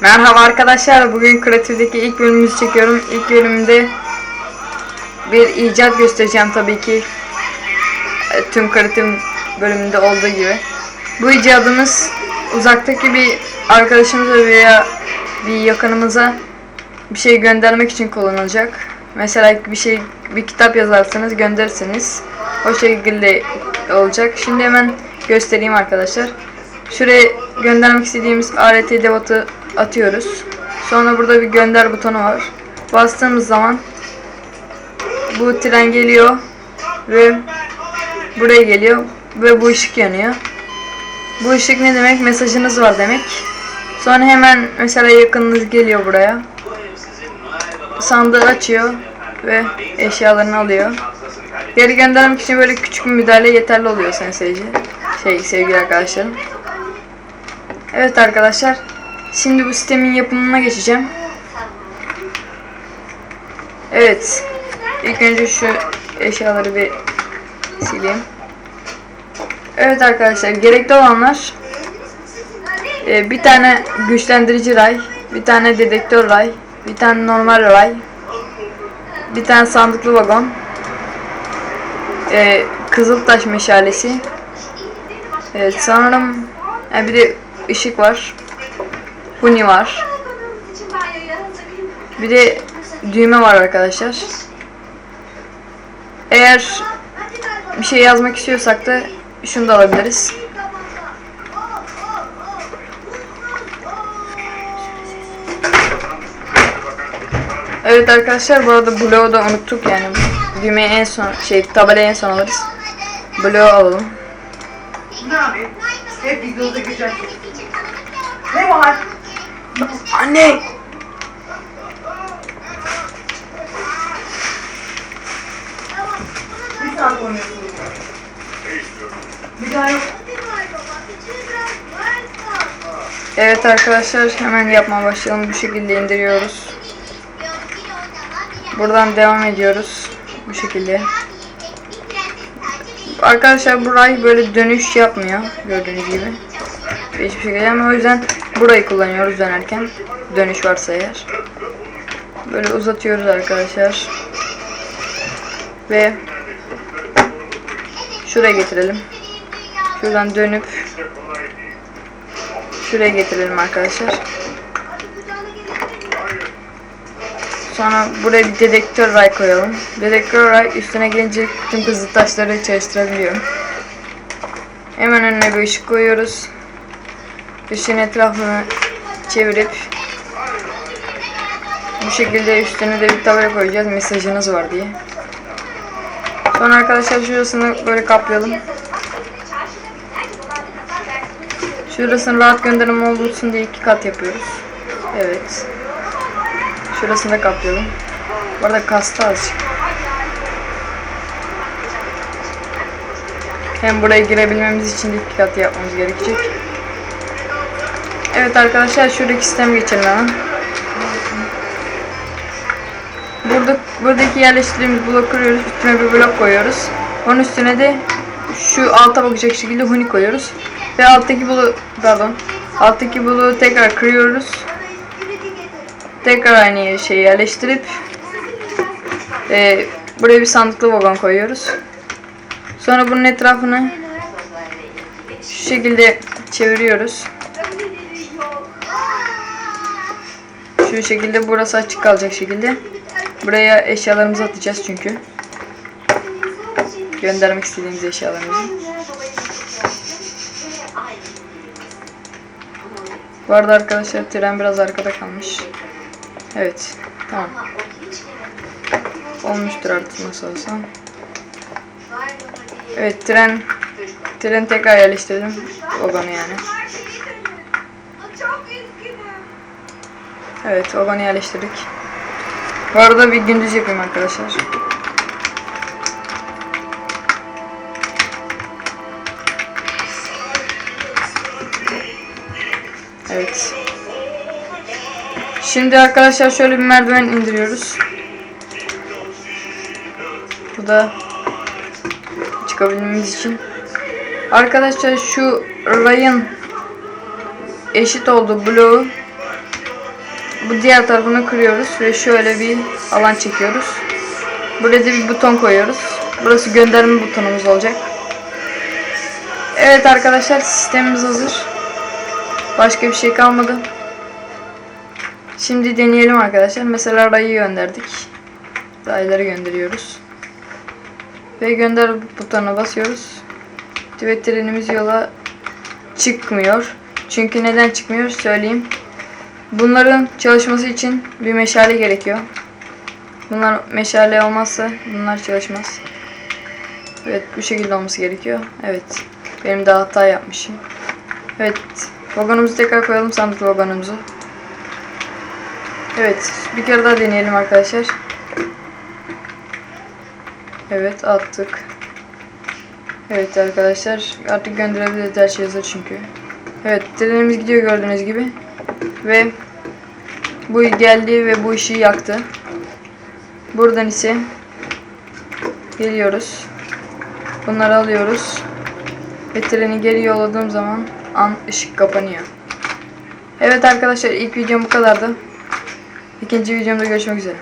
Merhaba arkadaşlar. Bugün Kreatif'teki ilk bölümümüzü çekiyorum. İlk bölümümde bir icat göstereceğim tabii ki. E, Tüm Kreatif bölümünde olduğu gibi. Bu icadımız uzaktaki bir arkadaşımıza veya bir yakınımıza bir şey göndermek için kullanılacak. Mesela bir şey bir kitap yazarsınız gönderirsiniz. O şekilde olacak. Şimdi hemen göstereyim arkadaşlar. Şuraya göndermek istediğimiz ART devatı atıyoruz. Sonra burada bir gönder butonu var. Bastığımız zaman bu tren geliyor ve buraya geliyor ve bu ışık yanıyor. Bu ışık ne demek? Mesajınız var demek. Sonra hemen mesela yakınınız geliyor buraya. Sandığı açıyor ve eşyalarını alıyor. Geri göndermek için böyle küçük bir müdahale yeterli oluyor sayın seyirci. Şey sevgili arkadaşlarım. Evet arkadaşlar. Şimdi bu sistemin yapımına geçeceğim. Evet. İlk önce şu eşyaları bir sileyim. Evet arkadaşlar gerekli olanlar e, bir tane güçlendirici ray, bir tane dedektör ray, bir tane normal ray, bir tane sandıklı vagon, e, kızıltaş meşalesi, evet sanırım e, bir de ışık var, huni var, bir de düğme var arkadaşlar. Eğer bir şey yazmak istiyorsak da şunu da alabiliriz. Evet arkadaşlar bu arada bloğu da unuttuk yani. Düğmeyi en son şey tabelayı en son alırız. Bloğu alalım. Ne yapayım? Hep videoda güzel. Anne! Evet arkadaşlar hemen yapmaya başlayalım. Bu şekilde indiriyoruz. Buradan devam ediyoruz. Bu şekilde. Arkadaşlar burayı böyle dönüş yapmıyor. Gördüğünüz gibi. Hiçbir şekilde ama o yüzden burayı kullanıyoruz dönerken. Dönüş varsa eğer. Böyle uzatıyoruz arkadaşlar. Ve şuraya getirelim. Şuradan dönüp şuraya getirelim arkadaşlar. Sonra buraya bir dedektör ray koyalım. Dedektör ray üstüne gelince tüm kızıl taşları çalıştırabiliyor. Hemen önüne bir ışık koyuyoruz. Işığın etrafını çevirip bu şekilde üstüne de bir tabela koyacağız mesajınız var diye. Sonra arkadaşlar şurasını böyle kaplayalım. Şurasını rahat gönderim olsun diye iki kat yapıyoruz. Evet. Şurasını da kaplayalım. Bu arada kastı azıcık. Hem buraya girebilmemiz için de iki kat yapmamız gerekecek. Evet arkadaşlar şuradaki sisteme geçelim hemen. Burada, buradaki yerleştirdiğimiz bloğu kırıyoruz. Üstüne bir blok koyuyoruz. Onun üstüne de şu alta bakacak şekilde huni koyuyoruz. Ve alttaki bloğu, pardon, alttaki bloğu tekrar kırıyoruz. Tekrar aynı şeyi yerleştirip e, buraya bir sandıklı vagon koyuyoruz. Sonra bunun etrafını şu şekilde çeviriyoruz. Şu şekilde burası açık kalacak şekilde. Buraya eşyalarımızı atacağız çünkü. Göndermek istediğimiz eşyalarımızı. Bu arada arkadaşlar tren biraz arkada kalmış. Evet. Tamam. Olmuştur artık nasıl olsa. Evet tren tren tekrar yerleştirdim. Vagonu yani. Evet vagonu yerleştirdik. Bu arada bir gündüz yapayım arkadaşlar. Evet. Şimdi arkadaşlar şöyle bir merdiven indiriyoruz. Bu da çıkabilmemiz için. Arkadaşlar şu rayın eşit olduğu bloğu bu diğer tarafını kırıyoruz ve şöyle bir alan çekiyoruz. Buraya da bir buton koyuyoruz. Burası gönderme butonumuz olacak. Evet arkadaşlar sistemimiz hazır. Başka bir şey kalmadı. Şimdi deneyelim arkadaşlar. Mesela rayı gönderdik. Rayları gönderiyoruz. Ve gönder butonuna basıyoruz. Ve trenimiz yola çıkmıyor. Çünkü neden çıkmıyor söyleyeyim. Bunların çalışması için bir meşale gerekiyor. Bunlar meşale olmazsa bunlar çalışmaz. Evet bu şekilde olması gerekiyor. Evet. Benim de hata yapmışım. Evet. Vagonumuzu tekrar koyalım sandık vagonumuzu. Evet. Bir kere daha deneyelim arkadaşlar. Evet attık. Evet arkadaşlar artık gönderebiliriz her şey hazır çünkü. Evet trenimiz gidiyor gördüğünüz gibi. Ve bu geldi ve bu işi yaktı. Buradan ise geliyoruz. Bunları alıyoruz. Ve treni geri yolladığım zaman an ışık kapanıyor. Evet arkadaşlar ilk videom bu kadardı. İkinci videomda görüşmek üzere.